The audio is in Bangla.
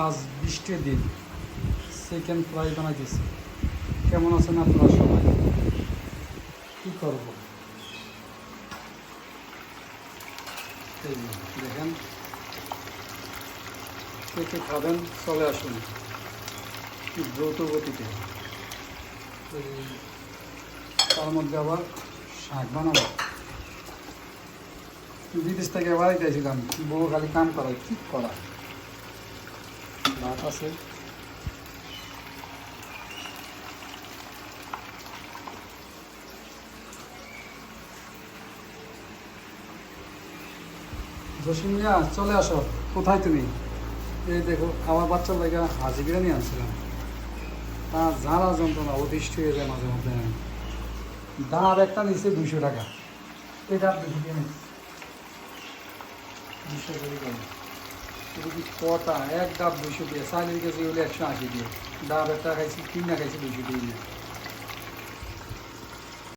আজ বৃষ্টির দিন। চিকেন ফ্রাই বানাইতেছি। কেমন আছেন আপনারা সবাই? কী করব? দেখেন। কে কে খাবেন? চলে আসুন। দ্রুত গতিতে। তার মধ্যে আবার শাক বানাবো। বিদেশ থেকে বাড়িতে এসেছিলাম বউ খালি কাম করায়, কি করা আছে। জসিম মিয়া, চলে আসো। কোথায় তুমি? এই দেখো, আমার বাচ্চার লাগে হাজি বিরিয়ানি আনছিলাম। তা যারা যন্ত্রণা অতিষ্ঠ হয়ে যায় মাঝে মধ্যে। দাঁড় একটা নিচে দুইশো টাকা। এটা দুশো দিয়ে নিচ্ছি দুশো করে করে এটা কি কটা এক ডাব দুশো দিয়ে চাইলের কেজি হলে একশো আশি দিয়ে ডাব একটা খাইছি তিনটা খাইছি দুশো দিয়ে নিয়ে